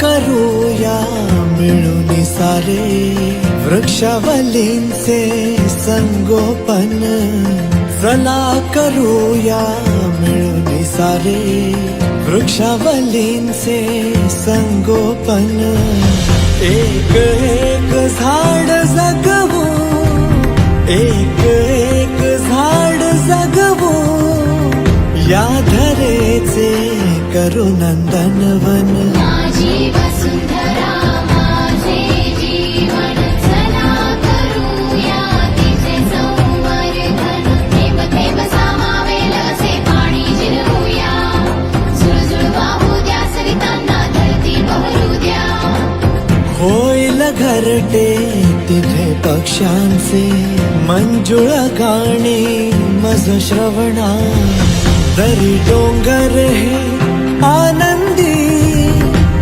करूया मिळून सारे वृक्षवलींचे संगोपन. चला करूया मिळून सारे वृक्षवलींचे संगोपन. एक एक झाड जगवू एक एक झाड जगवू या धरेचे करू नंदनवन माझी होईल घरटे तिथे पक्ष्यांचे मंजुळ गाणे मज श्रवणा दरी डोंगर हे आनंदी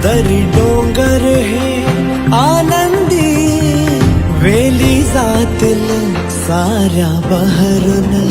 दरी डोंगर हे आनंदी। वेली जातील साऱ्या बहरून।